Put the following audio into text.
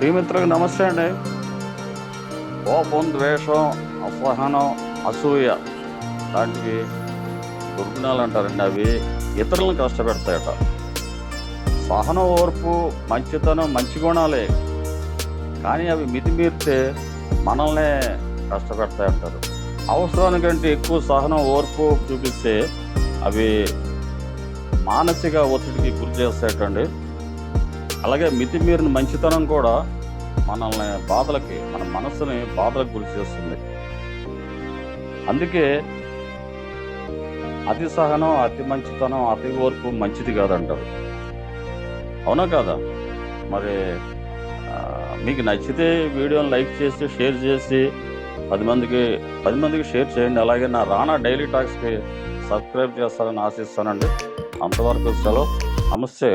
ప్రియమిత్రులకు నమస్తే అండి. కోపం ద్వేషం అసహనం అసూయ లాంటివి దుర్గుణాలు అంటారండి అవి. ఇతరులను కష్టపెడతాయట. సహనం ఓర్పు మంచితనం మంచి గుణాలే. కానీ అవి మితిమీరితే మనల్నే కష్టపెడతాయంటారు. అవసరానికంటే ఎక్కువ సహనం ఓర్పు చూపిస్తే అవి మానసిక ఒత్తిడికి గురి చేస్తాయటండి. అలాగే మితిమీరిన మంచితనం కూడా మనల్ని బాధలకి మన మనసుని బాధలకు గురి చేస్తుంది. అందుకే అతి సహనం అతి మంచితనం అతి ఓర్పు మంచిది కాదంటారు. అవునా కాదా? మరి మీకు నచ్చితే వీడియోని లైక్ చేసి షేర్ చేసి పది మందికి పది మందికి షేర్ చేయండి. అలాగే నా రానా డైలీ టాక్స్కి సబ్స్క్రైబ్ చేస్తారని ఆశిస్తానండి. అంతవరకు సెలవు. నమస్తే.